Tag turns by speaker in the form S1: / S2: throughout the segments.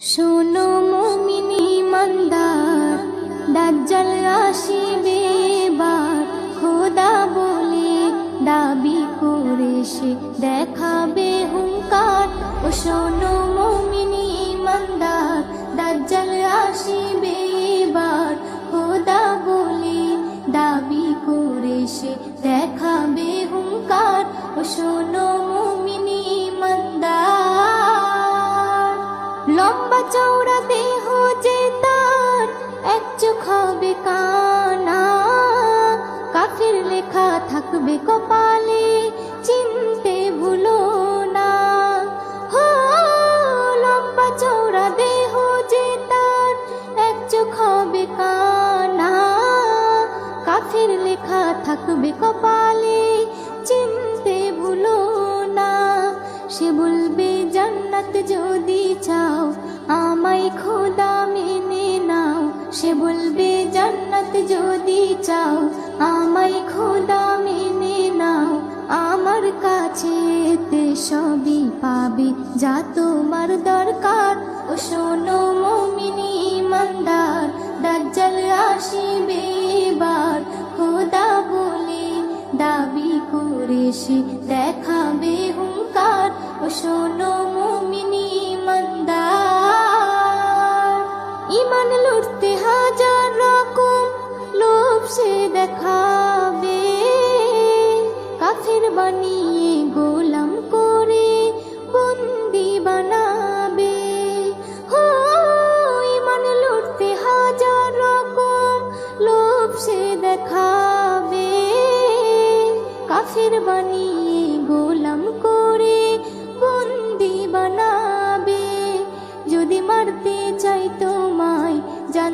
S1: শোনো মমিনি মন্দার দাজ্জাল আসিবে বার খোদা বলে দাবি করে সে দেখাবে হুঙ্কার। ও শোনো মমিনি মন্দার দাজ্জাল আসিবে চোখ হবে কানা। কাফের লেখা থাকবে কপালে, চিনতে ভুলো না। হো, লম্বা চৌড়া দেহ যে তার, এক চোখ হবে কানা। কাফের লেখা থাকবে কপালে, চিনতে ভুলো না। সে বলবে, জান্নাত যদি চাও যদি চাও, আমায় খোদা মেনে নাও। আমার কাছে এতে সবই পাবে, যা তোমার দরকার। ও শোনো মমিনী ইমানদার, দাজ্জাল আসিবে এবার। খোদা বলে দাবি করে সে দেখাবে হুঙ্কার। ও শোনো মুমিনি ইমানদার সে দেখাবে বানিয়ে গোলাম করে বন্দি বানাবে। হো ইমান লুটতে হাজার রকম লোভ সে দেখাবে কাফের বানিয়ে গোলাম করে বন্দি বানাবে। যদি মারতে চাই তোমায় জান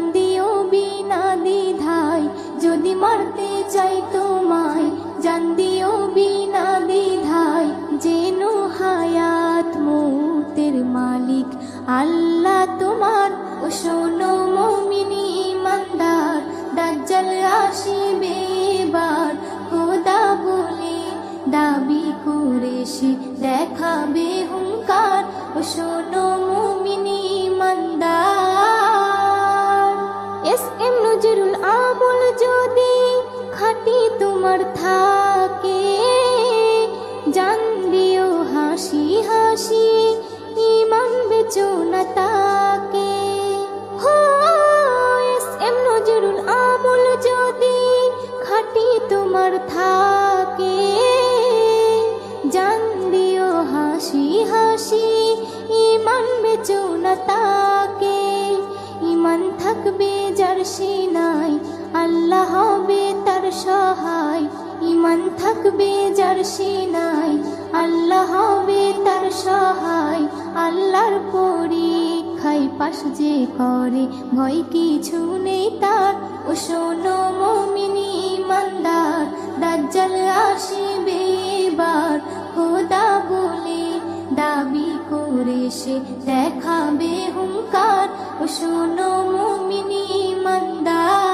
S1: মালিক, আল্লাহ তোমার। ও শোনো মমিনী ইমানদার দাজ্জাল আসিবে এবার। খোদা বলে দাবি করে সে দেখাবে হুঙ্কার। ও শোনো মুমিনি ইমানদার এস এম নজরুল আমল যদি খাটি তোমার থাকে। বেচো না তাকে এম নজরুল আমল যদি খাটি তোমার থাকে। জান দিও হাসি হাসি, ইমান বেচো না তাকে ইমান থাকবে যার সিনাই, আল্লাহ হবে তার সহায়। ইমান থাকবে যার সিনাই পাশ যে করে, ভয় কিছু নেই তার। ও শোনো মমিনী মন্দার দাজ্জাল আসিবে এবার। খোদা বলে দাবি করে সে দেখাবে হুঙ্কার। ও শোনো মমিনী ইমানদার।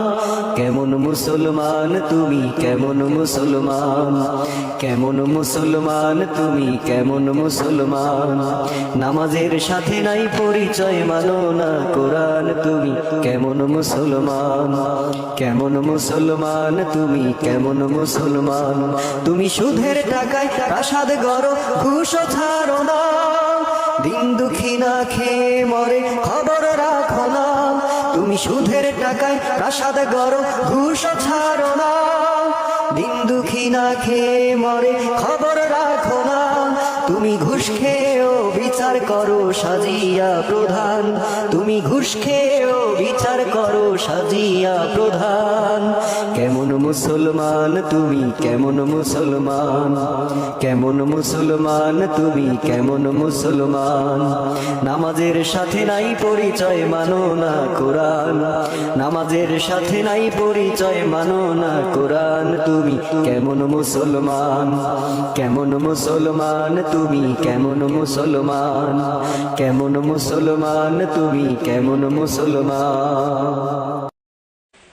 S2: মুসলমান, তুমি কেমন মুসলমান? কেমন মুসলমান, তুমি কেমন মুসলমান? নামাজের সাথে নাই পরিচয় মানো না কোরআন, তুমি কেমন মুসলমান? কেমন মুসলমান, তুমি কেমন মুসলমান? তুমি সুদের টাকায় প্রাসাদ গড়, ঘুষ ছাড়ো না। দিন দুঃখী না খেয়ে মরে, খবর রাখো না। তুমি সুদের টাকায় প্রাসাদ গর ঘুষ ছাড়ো না। দিন দুঃখী না খেয়ে মরে, খবর রাখো না। তুমি ঘুষ খেয়েও বিচার করো, সাজিয়া প্রধান। তুমি ঘুষ খেয়েও বিচার করো, সাজিয়া প্রধান। কেমন মুসলমান তুমি? কেমন মুসলমান? কেমন মুসলমান তুমি? কেমন মুসলমান? নামাজের সাথে নাই পরিচয়, মানো না কোরআন। নামাজের সাথে নাই পরিচয়, মানো না কোরআন। তুমি কেমন মুসলমান? কেমন মুসলমান তুমি? কেমন মুসলমান? কেমন মুসলমান তুমি? কেমন মুসলমান?